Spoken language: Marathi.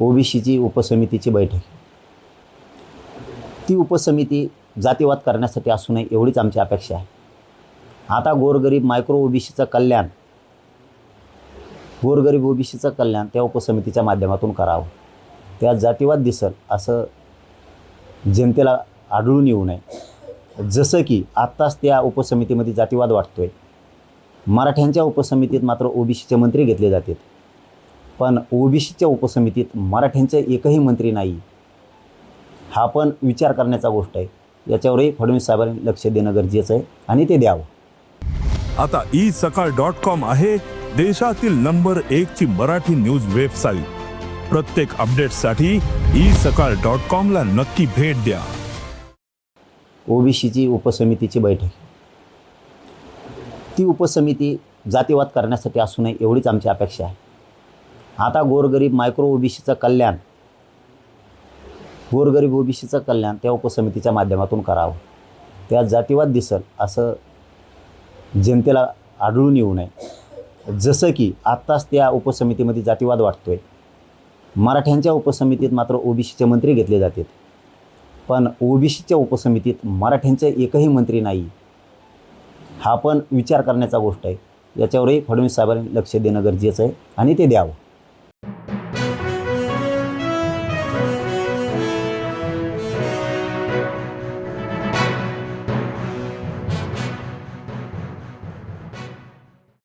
ओबीसीची उपसमितीची बैठक. ती उपसमिती जातीवाद करण्यासाठी असू नये एवढीच आमची अपेक्षा आहे. आता गोरगरीब मायक्रो ओबीसीचं कल्याण गोरगरीब ओबीसीचं कल्याण त्या उपसमितीच्या माध्यमातून करावं. त्यात जातीवाद दिसल असं जनतेला आढळून येऊ नये. जसं की आत्ताच त्या उपसमितीमध्ये जातीवाद वाटतोय मराठ्यांच्या उपसमितीत मात्र ओबीसीचे मंत्री घेतले जातात. पण ओबीसीच्या उपसमितीत मराठ्यांचे एकही मंत्री नाही. हा पण विचार करण्याचा गोष्ट आहे. याच्यावरही फडणवीस साहेबांनी लक्ष देणं गरजेचं आहे आणि ते द्यावं. आता ई सकाळ डॉट कॉम आहे देशातील नंबर एक ची मराठी न्यूज वेबसाईट. प्रत्येक अपडेटसाठी ई सकाळ डॉट कॉम ला नक्की भेट द्या. ओबीसीची उपसमितीची बैठक. ती उपसमिती जातीवाद करण्यासाठी असू नये एवढीच आमची अपेक्षा आहे. आता गोरगरीब मायक्रो ओबीसीचं कल्याण. गोरगरीब ओबीसीचं कल्याण त्या उपसमितीच्या माध्यमातून करावं. त्यात जातीवाद दिसल असं जनतेला आढळून येऊ नये. जसं की आत्ताच त्या उपसमितीमध्ये जातीवाद वाटतो आहे मराठ्यांच्या उपसमितीत मात्र ओबीसीचे मंत्री घेतले जातात. पण ओबीसीच्या उपसमितीत मराठ्यांचे एकही मंत्री नाही. हा पण विचार करण्याचा गोष्ट आहे. याच्यावरही फडणवीस साहेबांनी लक्ष देणं गरजेचं आहे आणि ते द्यावं.